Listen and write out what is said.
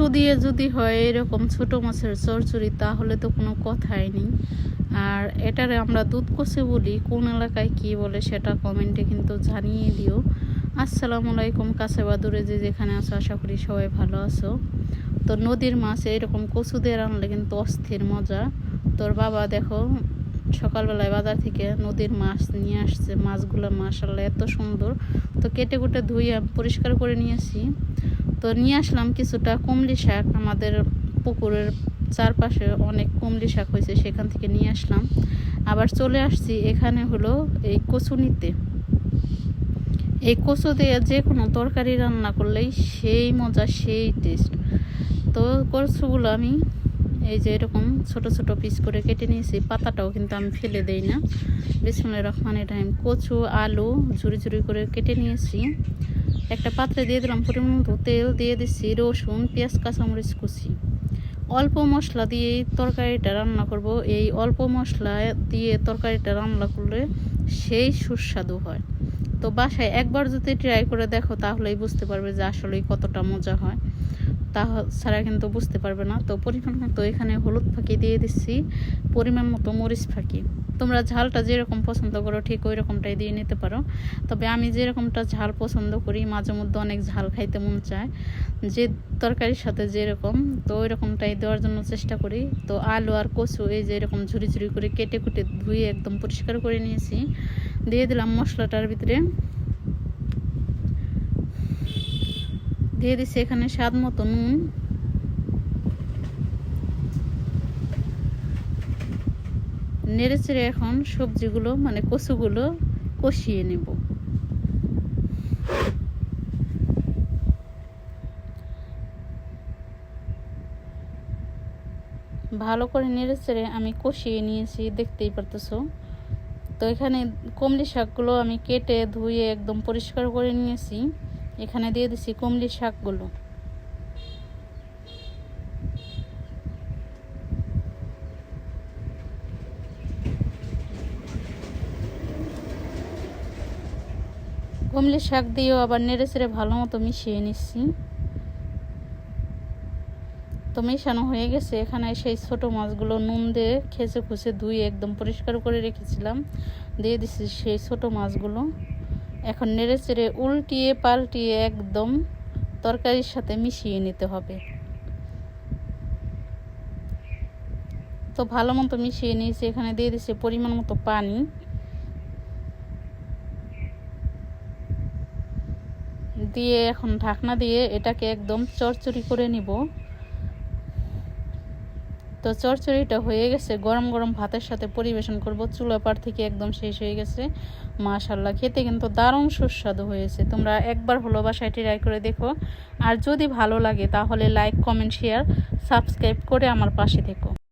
কচু দিয়ে যদি হয় এরকম ছোট মাছের চরচড়ি তাহলে তো কোনো কথাই নেই। আর এটারে আমরা দুধ কষে বলি, কোন এলাকায় কি বলে সেটা কমেন্টে কিন্তু জানিয়ে দিও। আসসালামু আলাইকুম কাছে বা দূরে যে যেখানে আছো, আশা করি সবাই ভালো আছো। তো নদীর মাছ এরকম কচু দিয়ে রান্নলে কিন্তু অস্থির মজা। তোর বাবা দেখো, সকালবেলায় বাজার থেকে নদীর মাছ নিয়ে আসছে। মাছগুলো মাশাল্লাহ এত সুন্দর। তো কেটে কুটে ধুয়ে পরিষ্কার করে নিয়েছি তো নিয়ে আসলাম কিছুটা কুমড়ি শাক। আমাদের পুকুরের চারপাশে অনেক কুমড়ি শাক হয়েছে, সেখান থেকে নিয়ে আসলাম। আবার চলে আসছি এখানে হলো এই কচু নিতে এই কচু দিয়ে যে কোনো তরকারি রান্না করলেই সেই মজা, সেই টেস্ট তো কচুগুলো আমি এই যে এরকম ছোট ছোট পিস করে কেটে নিয়েছি, পাতাটাও কিন্তু আমি ফেলে দেই না। বিসমুল্লাহ রহমান টাইম কচু, আলু ঝুরি ঝুরি করে কেটে নিয়েছি। একটা পাত্রে দিয়ে দিলাম পরিমাণ মতো তেল দিয়ে দিচ্ছি, রসুন, পেঁয়াজ, কাঁচামরিচ কুচি। অল্প মশলা দিয়ে তরকারিটা রান্না করব। এই অল্প মশলা দিয়ে তরকারিটা রান্না করলে সেই সুস্বাদু হয়। তো বাসায় একবার যদি ট্রাই করে দেখো তাহলেই বুঝতে পারবে যে আসলেই কতটা মজা হয়। তাছাড়া কিন্তু বুঝতে পারবে না। তো পরিমাণ মতো এখানে হলুদ ফাঁকি দিয়ে দিচ্ছি, পরিমাণ মতো মরিচ ফাঁকি। তোমরা ঝালটা যেরকম পছন্দ করো, ঠিক ওই রকমটাই দিয়ে নিতে পারো। তবে আমি যেরকমটা ঝাল পছন্দ করি, মাঝে মধ্যে অনেক ঝাল খাইতে মন চায়। যে তরকারির সাথে যেরকম, তো ওই রকমটাই দেওয়ার জন্য চেষ্টা করি। তো আলু আর কচু এই যে এরকম ঝুরি ঝুরি করে কেটে কুটে ধুয়ে একদম পরিষ্কার করে নিয়েছি। দিয়ে দিলাম মশলাটার ভিতরে। দিয়ে দিচ্ছি এখানে স্বাদ মতো নুন। নেড়ে চেড়ে এখন সবজিগুলো মানে কচুগুলো কষিয়ে নেব। ভালো করে নেড়ে চেড়ে আমি কষিয়ে নিয়েছি, দেখতেই পারতেছো। তো এখানে কমলি শাকগুলো আমি কেটে ধুয়ে একদম পরিষ্কার করে নিয়েছি। এখানে দিয়ে দিছি কমলি শাকগুলো। কমলি শাক দিয়েও আবার নেড়ে চেড়ে ভালো মতো মিশিয়ে নিচ্ছি। তো মেশানো হয়ে গেছে, এখানে সেই ছোট মাছগুলো নুন দিয়ে খেসে খুসে ধুয়ে একদম পরিষ্কার করে রেখেছিলাম। দিয়ে দিচ্ছি সেই ছোট মাছগুলো। এখন নেড়ে চেড়ে উল্টিয়ে পাল্টিয়ে একদম তরকারির সাথে মিশিয়ে নিতে হবে। তো ভালো মতো মিশিয়ে নিয়েছি, এখানে দিয়ে দিচ্ছি পরিমাণ মতো পানি। দিয়ে এখন ঢাকনা দিয়ে এটাকে একদম চরচড়ি করে নিব। তো চরচড়িটা হয়ে গেছে। গরম গরম ভাতের সাথে পরিবেশন করব। চুলা পার থেকে একদম শেষ হয়ে গেছে। মাশাল্লাহ খেতে কিন্তু দারুণ সুস্বাদু হয়েছে। তোমরা একবার হলো বাসায় ট্রাই করে দেখো। আর যদি ভালো লাগে তাহলে লাইক কমেন্ট শেয়ার সাবস্ক্রাইব করে আমার পাশে থেকো।